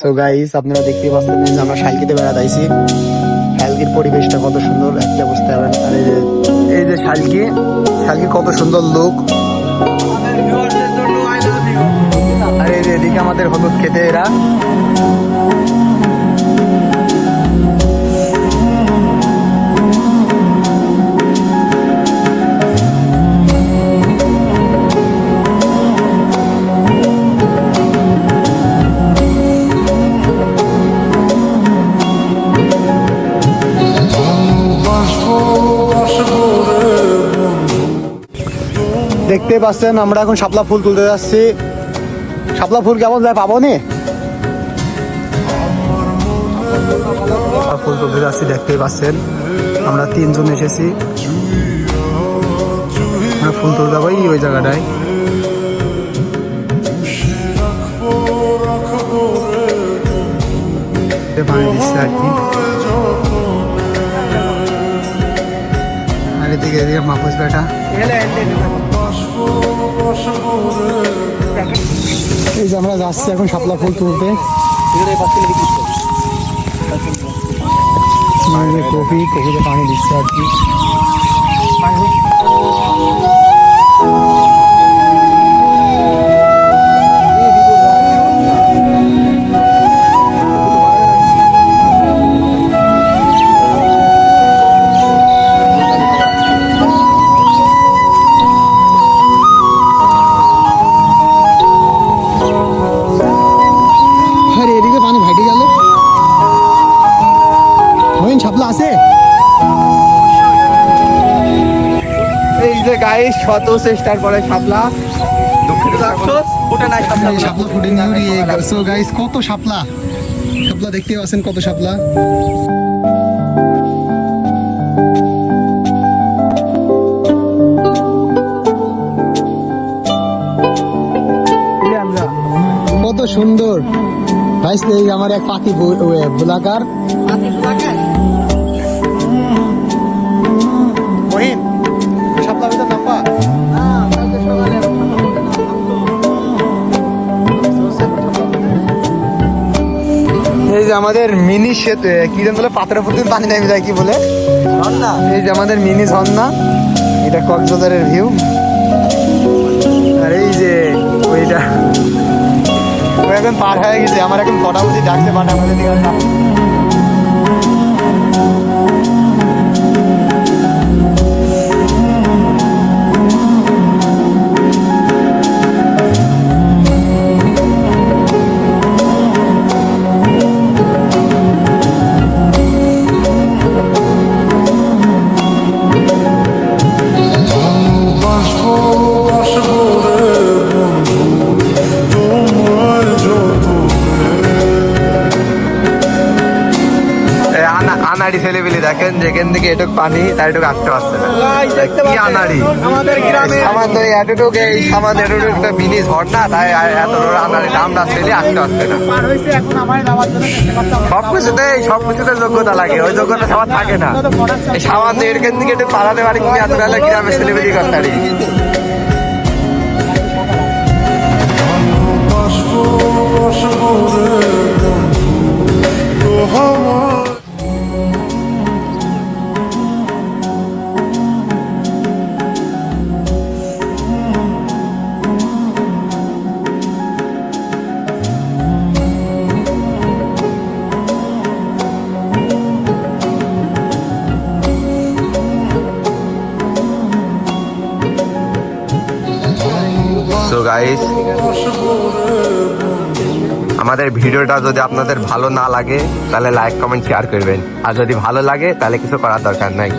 So guys আপনারা দেখতে পাচ্ছেন যে আমরা শালকিতে বেড়াতে আইছি। শালকির পরিবেশটা কত সুন্দর, একটা বুঝতে পারবেন আর এই যে এই যে শালকি শালকি কত সুন্দর লোক আর এই যে, এদিকে আমাদের হলুদ খেতে এরা। দেখতে পাচ্ছেন আমরা এখন শাপলা ফুল তুলতে যাচ্ছি। শাপলা ফুল কেমন যায় পাবো নি ফুল তুলতে যাচ্ছি দেখতেই পাচ্ছেন। আমরা তিনজন এসেছি। আমরা ফুল তুলতে যাব এই ওই জায়গাটায়। পানি দিচ্ছে আর কি। আর এদিকে এদিকে মাপুস বেটা। এই যে আমরা যাচ্ছি এখন শাপলা ফুল তুলতে। কপি কপিতে পানি দিচ্ছে আর কি। হইন শাপলা আছে? এই যে গায়ে শত চেষ্টার পরে শাপলা। ওটা নাই শাপলা। এই শাপলা ফুটে নিয়ে সো গাইস কত শাপলা? শাপলা দেখতে পাচ্ছেন কত শাপলা। কত সুন্দর। গাইস এই আমার এক পাখি বোলাকার এই যে আমাদের মিনি সেতু কি যেন বলে পাথরের দিয়ে পানি নেমে যায় কি বলে? এই যে আমাদের মিনি ঝর্ণা এটা কক্সবাজারের ভিউ আর এই যে ওইটা ও এখন পার হয়ে গেছে আমার এখন কটা বুঝি ডাকছে আমাদের দিকে আনাড়ি ছেলেবেলে দেখেন যেখান থেকে এটুক পানি তার এটুক আসতে পারছে না। কি আনাড়ি? আমাদের গ্রামে সামান্য এতটুক এই সামান্য এতটুক একটা মিনি ঝর্ণা তাই এত বড় আনাড়ি আমরা ছেলে আসতে পারছে না। পার হয়েছে এখন আমার যাওয়ার জন্য চেষ্টা করতে হবে। সব কিছুতে সব কিছুতে যোগ্যতা লাগে ওই যোগ্যতা সবার থাকে না। এই সামান্য এখান থেকে একটু পালাতে পারি তুমি এত বেলা গ্রামে ছেলেবেলি করতে পারি সো গাইস আমাদের ভিডিওটা যদি আপনাদের ভালো না লাগে, তাহলে লাইক কমেন্ট শেয়ার করবেন। আর যদি ভালো লাগে, তাহলে কিছু করার দরকার নাই।